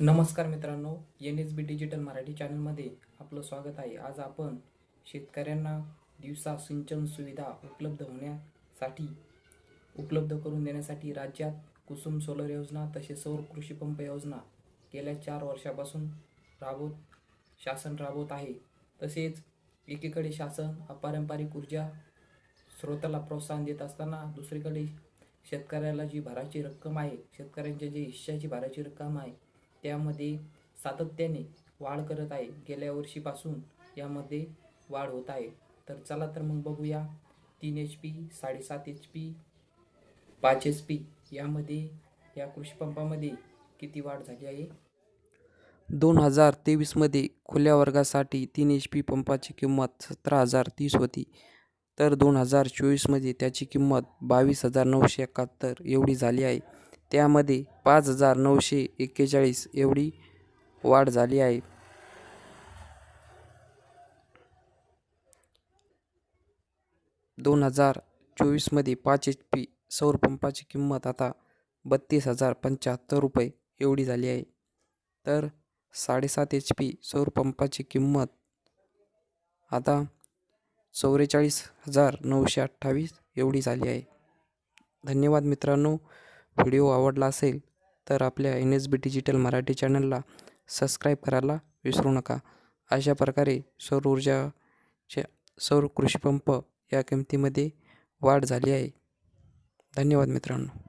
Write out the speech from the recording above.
नमस्कार मित्रांनो N S B digital Marathi चॅनलमध्ये आपलं स्वागत आहे. आज आपण शेतकऱ्यांना दिवसा सिंचन सुविधा उपलब्ध होण्यासाठी उपलब्ध करून देण्यासाठी राज्यात कुसुम सोलर योजना तसेच सौर कृषी पंप योजना गेल्या चार वर्षापासून राबवत शासन राबवत आहे. तसेच एकीकडे शासन अपारंपरिक ऊर्जा स्रोताला प्रोत्साहन देत असताना दुसरीकडे शेतकऱ्याला जी भराची रक्कम आहे शेतकऱ्यांच्या जी हिश्श्याची भराची रक्कम आहे त्यामध्ये सातत्याने वाढ करत आहे. गेल्या वर्षीपासून यामध्ये वाढ होत आहे. तर चला तर मग बघूया. तीन एच पी साडेसात एच पी पाच एच पी यामध्ये या कृषी पंपामध्ये किती वाढ झाली आहे? दोन हजार तेवीसमध्ये खुल्या वर्गासाठी तीन एच पी पंपाची किंमत सतरा हजार तीस होती. तर दोन हजार चोवीसमध्ये त्याची किंमत बावीस हजार नऊशे एकाहत्तर एवढी झाली आहे. त्यामध्ये पाच हजार नऊशे एक्केचाळीस एवढी वाढ झाली आहे. दोन हजार चोवीसमध्ये पाच एच पी सौर पंपाची किंमत आता बत्तीस हजार पंच्याहत्तर रुपये एवढी झाली आहे. तर साडेसात एच पी सौर पंपाची किंमत आता चौवेचाळीस हजार नऊशे अठ्ठावीस एवढी झाली आहे. धन्यवाद मित्रांनो. व्हिडिओ आवडला असेल तर आपल्या N S B digital Marathi चॅनलला सबस्क्राईब करायला विसरू नका. अशा प्रकारे सौर ऊर्जाच्या सौर कृषीपंप या किमतीमध्ये वाढ झाली आहे. धन्यवाद मित्रांनो.